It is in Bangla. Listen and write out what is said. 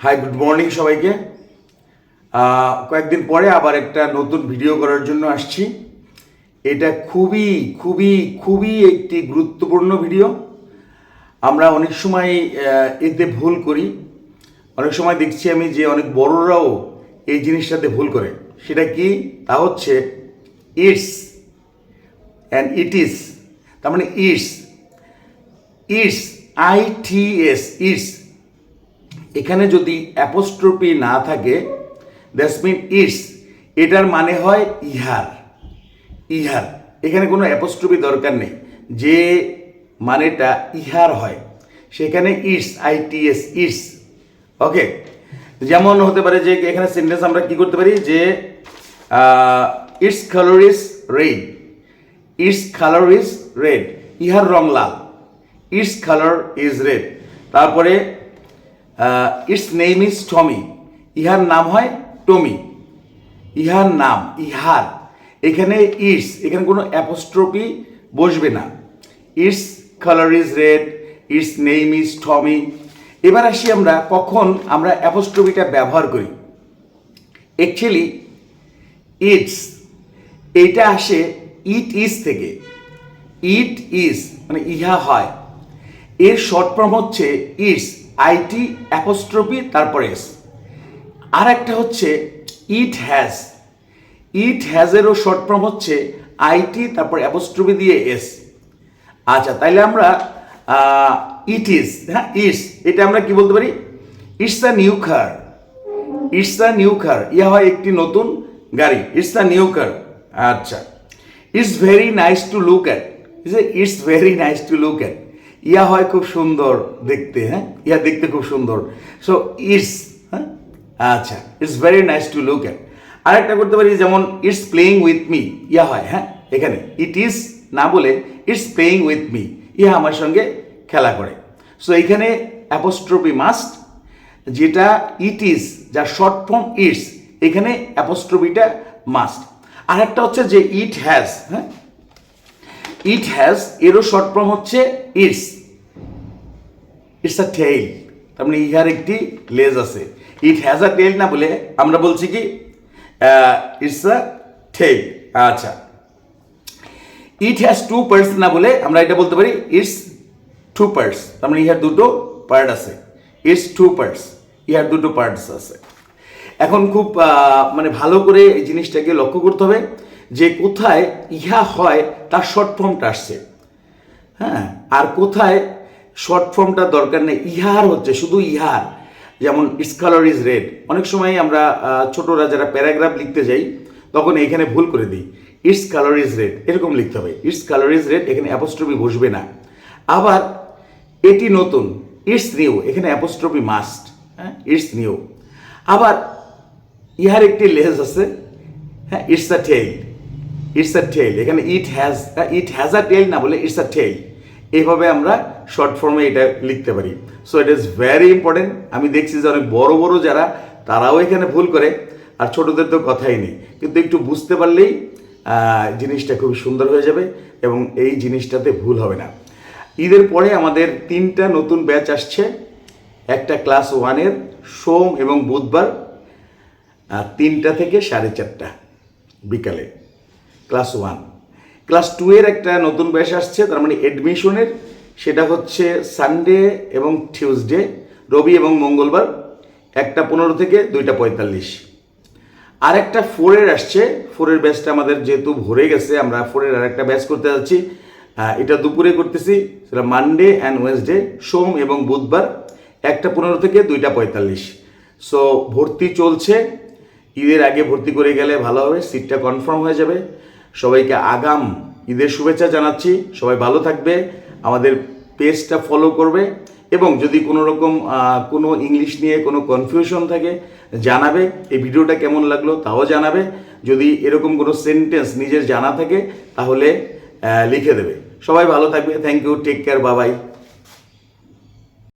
হাই গুড মর্নিং সবাইকে। কয়েকদিন পরে আবার একটা নতুন ভিডিও করার জন্য আসছি। এটা খুবই খুবই খুবই একটি গুরুত্বপূর্ণ ভিডিও আমরা অনেক সময় এতে ভুল করি। অনেক সময় দেখছি আমি যে অনেক বড়রাও এই জিনিসটাতে ভুল করে। সেটা কি? তা হচ্ছে ইটস অ্যান্ড ইট ইস তার মানে it's it's I T S it's এখানে যদি অ্যাপোস্ট্রপি না থাকে, দ্যাটস মিন ইটস, এটার মানে হয় ইহার ইহার। এখানে কোনো অ্যাপোস্ট্রপি দরকার নেই। যে মানেটা ইহার হয়, সেখানে it's, I T S, it's. Okay? যেমন হতে পারে যে এখানে সেন্টেন্স আমরা কি করতে পারি? যে its colour is red, its colour is red, ইহার রং লাল, ইটস কালার ইজ রেড। তারপরে ইটস নেম ইজ টমি ইহার নাম হয় টমি ইহার নাম, ইহার। এখানে ইটস এখানে কোনো অ্যাপোস্ট্রপি বসবে না। Its colour is red its name is Tommy এবার আসি আমরা কখন আমরা অ্যাপোস্ট্রপিটা ব্যবহার করি। অ্যাকচুয়ালি ইটস এইটা আসে ইট ইজ থেকে। ইট ইজ মানে ইহা হয়। এর শর্ট ফর্ম হচ্ছে ইটস আইটি অ্যাপোস্ট্রপি, তারপরে এস। আর একটা হচ্ছে ইট হ্যাজ। ইট হ্যাজেরও শর্ট ফর্ম হচ্ছে আইটি, তারপর অ্যাপোস্ট্রপি দিয়ে এস। আচ্ছা তাইলে আমরা ইট ইজ হ্যাঁ ইটস, এটা আমরা কি বলতে পারি? It's the new car. It's the new car. ইয়া হয় একটি নতুন গাড়ি। It's the new car. আচ্ছা। It's very nice to look at. It's very nice to look at. ইয়া হয় খুব সুন্দর দেখতে হ্যাঁ? ইয়া দেখতে খুব সুন্দর। সো ইটস হ্যাঁ? আচ্ছা it's very nice to look at আরেকটা করতে পারি, যেমন ইটস প্লেয়িং উইথ মি ইয়া হয় হ্যাঁ? এখানে। ইট ইজ না বলে ইটস প্লেয়িং উইথ মি ইহা আমার সঙ্গে খেলা করে। সো এখানে অ্যাপোস্ট্রপি মাস্ট যেটা ইট ইজ যার শর্ট ফর্ম ইটস এখানে অ্যাপোস্ট্রপিটা মাস্ট আর একটা হচ্ছে যে ইট হ্যাজ হ্যাঁ? ইট হ্যাজ এরও শর্ট ফর্ম হচ্ছে ইটস ইটস আ টেইল তার মানে ইহার একটি লেজ আছে। ইট হ্যাজ আ টেইল না বলে আমরা বলছি কি ইটস আ টেইল আচ্ছা। ইট হ্যাজ টু পার্টস না বলে আমরা এটা বলতে পারি ইটস টু পার্টস তার মানে ইহার দুটো পার্ট আছে। ইটস টু পার্টস ইহার দুটো পার্টস আছে। এখন খুব মানে ভালো করে এই জিনিসটাকে লক্ষ্য করতে হবে। যে কোথায় ইহা হয়, তার শর্ট ফর্মটা আসছে। হ্যাঁ আর কোথায় শর্ট ফর্মটা দরকার নেই, ইহার হচ্ছে, শুধু ইহার। যেমন ইটস কালার ইজ রেড অনেক সময় আমরা ছোটরা যারা প্যারাগ্রাফ লিখতে যাই, তখন এখানে ভুল করে দিই। ইটস কালার ইজ রেড এরকম লিখতে হবে ইটস কালার ইজ রেড এখানে অ্যাপোস্ট্রপি বসবে না। আবার, এটি নতুন ইটস নিউ এখানে অ্যাপোস্ট্রপি মাস্ট হ্যাঁ ইটস নিউ আবার, ইহার একটি লেজ আছে হ্যাঁ it's a tail it's a tail এখানে it has it has a tail না বলে ইটস আ টেইল এইভাবে আমরা শর্ট ফর্মে এটা লিখতে পারি। So it is very important আমি দেখছি যে অনেক বড় বড় যারা, তারাও এখানে ভুল করে, আর ছোটদের তো কথাই নেই। কিন্তু একটু বুঝতে পারলেই জিনিসটা খুব সুন্দর হয়ে যাবে এবং এই জিনিসটাতে ভুল হবে না। ঈদের পরে আমাদের তিনটা নতুন ব্যাচ আসছে। একটা ক্লাস ওয়ানের সোম এবং বুধবার তিনটা থেকে সাড়ে চারটা বিকালে। Class one. ক্লাস টু এর একটা নতুন ব্যাচ আসছে, তার মানে অ্যাডমিশনের সেটা হচ্ছে সানডে এবং টিউসডে রবি এবং মঙ্গলবার, একটা পনেরো থেকে দুইটা পঁয়তাল্লিশ। আর একটা ফোরের আসছে ফোরের ব্যাচটা আমাদের যেহেতু ভরে গেছে, আমরা ফোরের আর একটা ব্যাচ করতে যাচ্ছি। এটা দুপুরে করতেছি, সেটা মানডে অ্যান্ড ওয়েনসডে সোম এবং বুধবার, একটা পনেরো থেকে দুইটা পঁয়তাল্লিশ। সো ভর্তি চলছে। ঈদের আগে ভর্তি করে গেলে ভালো হবে সিটটা কনফার্ম হয়ে যাবে। সবাইকে আগাম ঈদের শুভেচ্ছা জানাচ্ছি। সবাই ভালো থাকবে। আমাদের পেজটা ফলো করবে এবং যদি কোনো রকম কোনো ইংলিশ নিয়ে কোনো কনফিউশন থাকে, জানাবে। এই ভিডিওটা কেমন লাগল তাও জানাবে। যদি এরকম কোনো সেন্টেন্স নিজের জানা থাকে, তাহলে লিখে দেবে। সবাই ভালো থাকবে। থ্যাংক ইউ টেক কেয়ার বাবাই